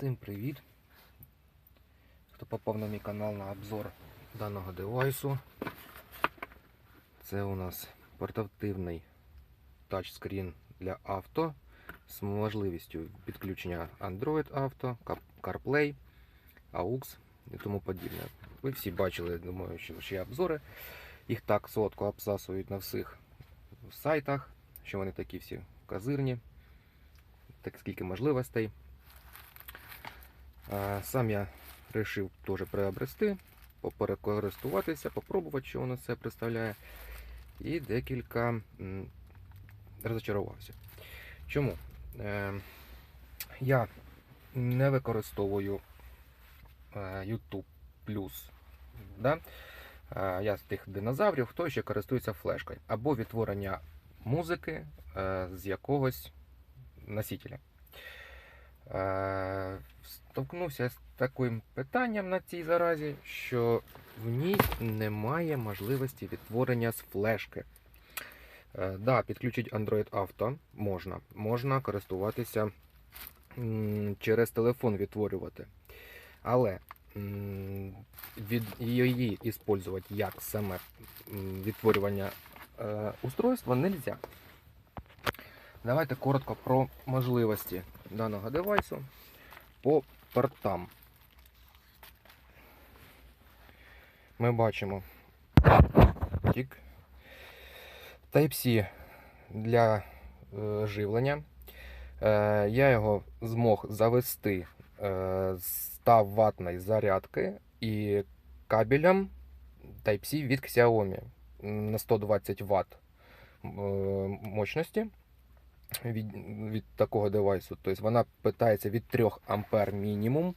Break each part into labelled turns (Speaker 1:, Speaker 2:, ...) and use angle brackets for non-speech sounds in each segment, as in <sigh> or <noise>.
Speaker 1: Всім привіт! Хто попав на мій канал на обзор даного девайсу. Це у нас портативний тачскрін для авто з можливістю підключення Android Auto, CarPlay, AUX і тому подібне. Ви всі бачили, думаю, що ще обзори. Їх так солодко обсасують на всіх сайтах, що вони такі всі козирні, так скільки можливостей. Сам я вирішив теж приобрести, перекористуватися, попробувати, що воно це представляє. І декілька м, розочарувався. Чому? Е, я не використовую е, YouTube Plus. Да? Е, я з тих динозаврів, хто ще користується флешкою або відтворення музики з якогось носителя. Столкнувся з таким питанням на цій заразі, що в ній немає можливості відтворення з флешки. Е, Да, підключити Android Auto можна. Можна користуватися через телефон відтворювати. Але від її використовувати як саме відтворювання е, устройства не можна. Давайте коротко про можливості даного девайсу по портам. Ми бачимо тік. Type-C для е, живлення. Е, я його змог завести е, з 100 ватної зарядки і кабелем Type-C від Xiaomi на 120 Вт е, мощності від, від такого девайсу. Тобто вона питається від 3 ампер мінімум.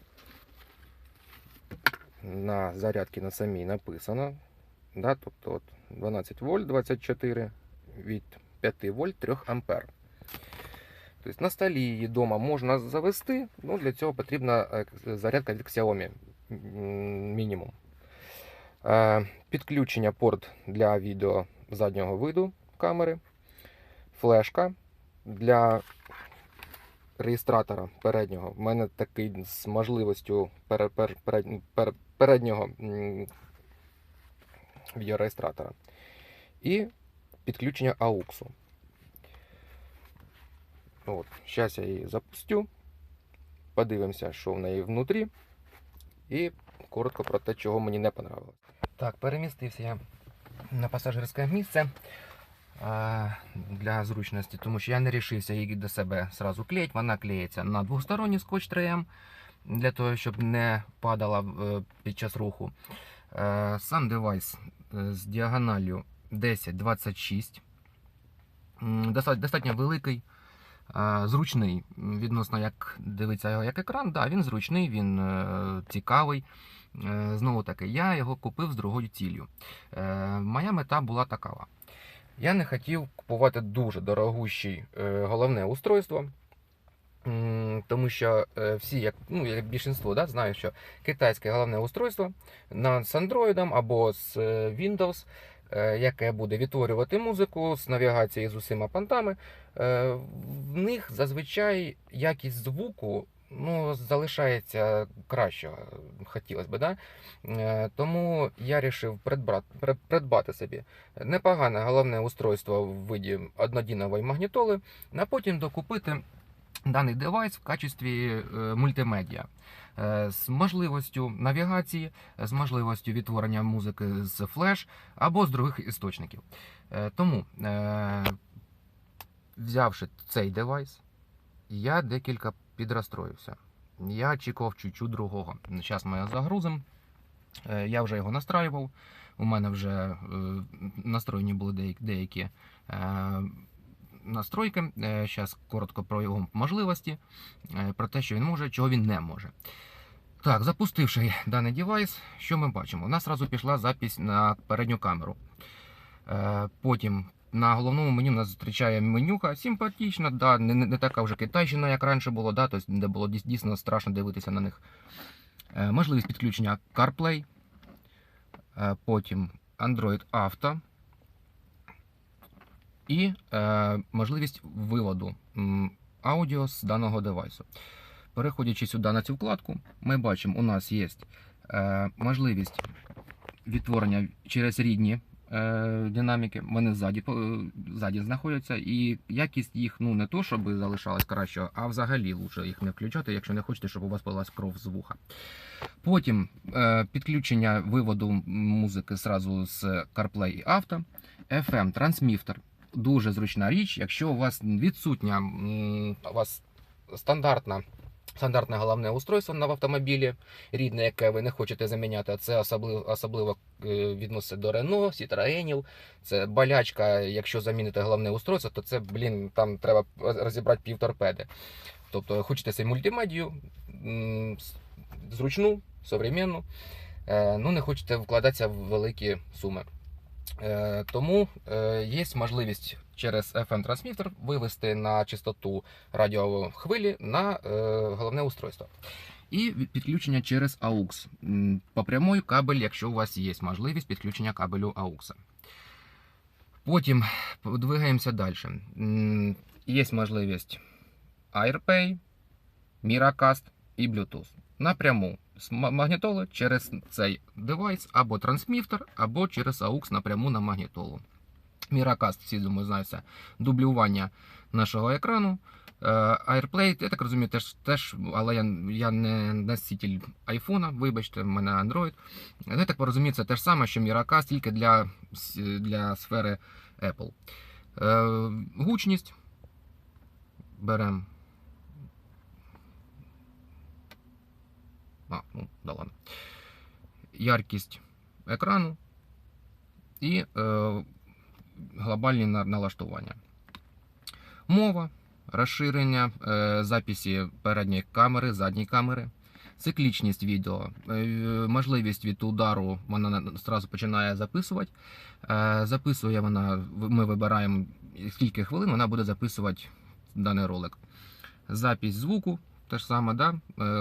Speaker 1: На зарядці на самій написано. Да? Тобто от 12 вольт 24 від 5 вольт 3 ампер. Тобто на столі її вдома можна завести, ну для цього потрібна е, зарядка від Xiaomi мінімум. Е, Підключення порт для відео заднього виду камери, флешка для реєстратора переднього. У мене такий з можливістю пере- пер- перед- пер- переднього відеореєстратора. І підключення AUX. От, зараз я її запустю. Подивимося, що в неї внутрі. І коротко про те, чого мені не понравилось. Так, перемістився я на пасажирське місце для зручності, тому що я не рішився її до себе сразу клеїти. Вона клеїться на двосторонній скотч 3М для того, щоб не падала е, під час руху. Е, Сам девайс е, з діагоналлю 10-26. Достатньо великий, зручний відносно як дивиться його як екран. Да, він зручний, він цікавий. Знову таки, я його купив з другою ціллю. Моя мета була такава. Я не хотів купувати дуже дорогущий е, головне устройство. Тому що е, всі, як, ну, як більшинство, да, знають, що китайське головне устройство з Android або з е, Windows, е, яке буде відтворювати музику з навігацією з усіма пантами, в них зазвичай якість звуку ну, залишається кращого, хотілося б, да? Е, Тому я вирішив придбати, придбати собі непогане головне устройство в виді однодінової магнітоли, а потім докупити даний девайс в качестві е, мультимедіа е, з можливістю навігації, з можливістю відтворення музики з флеш або з других істочників. Тому, взявши цей девайс, я декілька підрозстроївся. Я очікував чуть-чуть другого. Зараз ми його загрузимо. Е, Я вже його настраював. У мене вже е, настроєні були деякі, е, настройки. Зараз коротко про його можливості, про те, що він може, чого він не може. Так, запустивши даний девайс, що ми бачимо? У нас одразу пішла запись на передню камеру. Потім на головному меню нас зустрічає менюха. Симпатічна, да, не, не така вже китайщина, як раніше було, да, тобто, де було дійсно страшно дивитися на них. Е, Можливість підключення CarPlay, е, потім Android Auto і е, можливість виводу аудіо з даного девайсу. Переходячи сюди на цю вкладку, ми бачимо, у нас є е, можливість відтворення через рідні динаміки. Вони ззаді, е, ззаді знаходяться, і якість їх ну не то, щоб залишалась краще, а взагалі лучше їх не включати, якщо не хочете, щоб у вас полилась кров з вуха. Потім е, підключення виводу музики зразу з CarPlay і Auto, FM трансміфтер. Дуже зручна річ, якщо у вас відсутня у вас стандартна. Стандартне головне устройство на в автомобілі, рідне, яке ви не хочете заміняти, а це особливо, особливо е, відноситься до Рено, Citroenів. Це болячка, якщо замінити головне устройство, то це, блін, там треба розібрати пів торпеди. Тобто, хочете цей мультимедію, зручну, современну, е, ну не хочете вкладатися в великі суми. Е, Тому е, є можливість через FM трансмітер вивести на частоту радіохвилі на е, головне устройство. І підключення через AUX. По прямой кабель, якщо у вас є можливість підключення кабелю AUX. Потім двигаємося далі. Є можливість AirPay, Miracast і Bluetooth. Напряму з ма- магнітоли через цей девайс або трансміфтер, або через AUX напряму на магнітолу. Miracast, всі думаю, знають дублювання нашого екрану. Е, AirPlay, я так розумію, теж, теж але я, я не носитель айфона, вибачте, в мене Android. Ну, Я так порозумію, це те ж саме, що Miracast, тільки для, для сфери Apple. Е, гучність. Беремо. А, ну, да ладно. Яркість екрану і е, глобальні налаштування. Мова, розширення е, записі передньої камери, задньої камери, циклічність відео, е, можливість від удару вона одразу починає записувати. Е, записує вона, ми вибираємо скільки хвилин вона буде записувати даний ролик. Запись звуку. Те саме, да?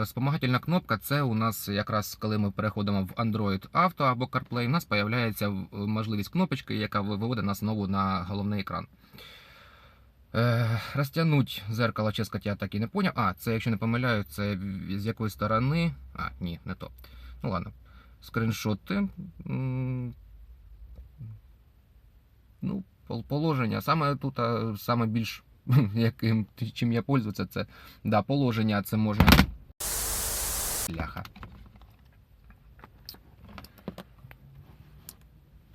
Speaker 1: Спомагательна кнопка це у нас якраз коли ми переходимо в Android Auto або CarPlay, у нас з'являється можливість кнопочки, яка виводить нас знову на головний екран. Е, розтягнуть зеркало, чесно, я так і не поняв. А, це, якщо не помиляю, це з якої сторони. А, ні, не то. Ну ладно. Скріншоти. Ну, положення. Саме тут а, саме більш <laughs> яким чим я пользуюся, це да, положення це можна. Ляха.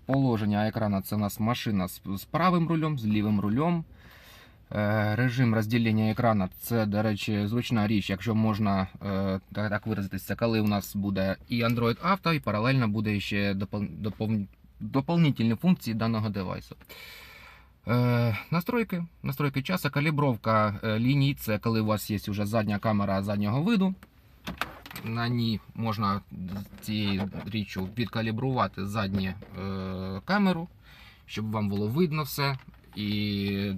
Speaker 1: Положення екрана це у нас машина з, правим рулем, з лівим рулем. Е, режим розділення екрана це, до речі, зручна річ, якщо можна е, так, виразитися, коли у нас буде і Android Auto, і паралельно буде ще доповнительні функції даного девайсу. Е, настройки, настройки часу, калібровка ліній, це коли у вас є вже задня камера заднього виду. На ній можна цією річчю відкалібрувати задню камеру, щоб вам було видно все. І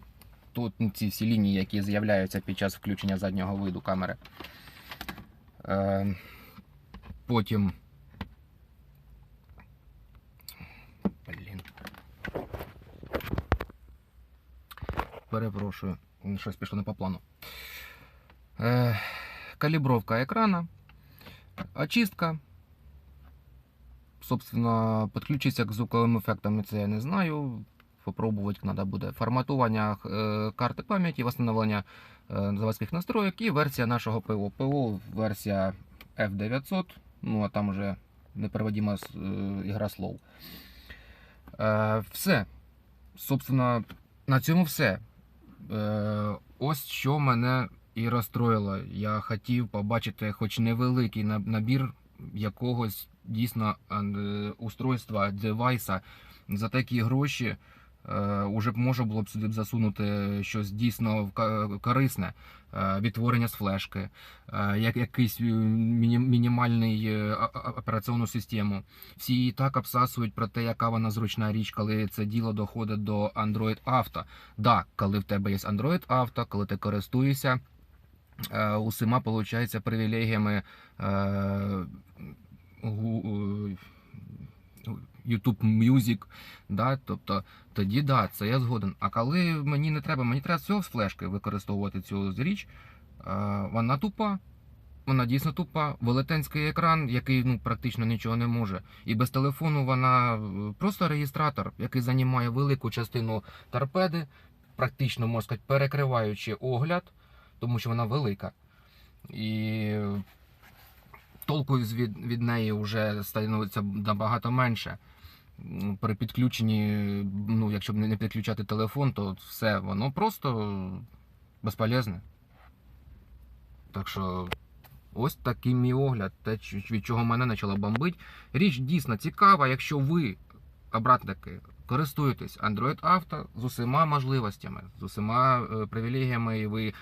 Speaker 1: тут ці всі лінії, які з'являються під час включення заднього виду камери. Е, потім. Блін. Перепрошую, щось пішло не по плану. Е, калібровка екрана, очистка. Собственно, підключитися к звуковим ефектам, це я не знаю. Попробувати треба буде. Форматування е, карти пам'яті, встановлення е, заводських настроїк і версія нашого ПО. ПО версія F900, ну а там вже непереводима е, ігра слов. Все. Собственно, на цьому все. Ось що мене і розстроїло. Я хотів побачити хоч невеликий набір якогось дійсно устройства, девайса за такі гроші. Е, уже б можна було б сюди засунути щось дійсно корисне, Е, відтворення з флешки, е, як якийсь мінімальний операційну систему. Всі її так обсасують про те, яка вона зручна річ, коли це діло доходить до Android Auto. Да, коли в тебе є Android Auto, коли ти користуєшся усіма, виходить, привілегіями YouTube Music, да, тобто тоді да, це я згоден. А коли мені не треба, мені треба всього з флешки використовувати цю річ, вона тупа. вона дійсно тупа. Велетенський екран, який ну, практично нічого не може. І без телефону вона е, просто реєстратор, який займає велику частину торпеди, практично, можна сказати, перекриваючи огляд, тому що вона велика. І толку від, від неї вже становиться набагато менше. При підключенні, ну, якщо б не підключати телефон, то все, воно просто безполезне. Так що ось такий мій огляд, те, від чого мене почало бомбить. Річ дійсно цікава, якщо ви, обратники, користуєтесь Android Auto з усіма можливостями, з усіма е, привілегіями, і ви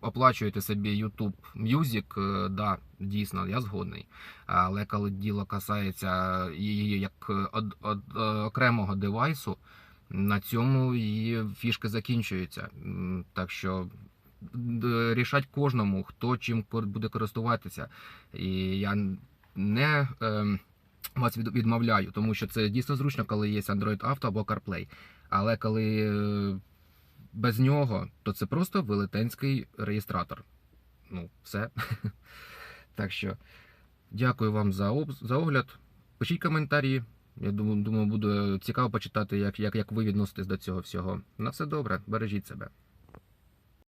Speaker 1: оплачуєте собі YouTube Music, е, да, дійсно, я згодний. Але коли діло касається її як е, од- од- е, окремого девайсу, на цьому її фішки закінчуються. Так що рішать кожному, хто чим буде користуватися. І я не ем, вас відмовляю, тому що це дійсно зручно, коли є Android Auto або CarPlay. Але коли е, без нього, то це просто велетенський реєстратор. Ну, все. <laughs> Так що дякую вам за, за огляд. Пишіть коментарі. Я думаю, буде цікаво почитати, як, як, як ви відноситесь до цього всього. На все добре, бережіть себе.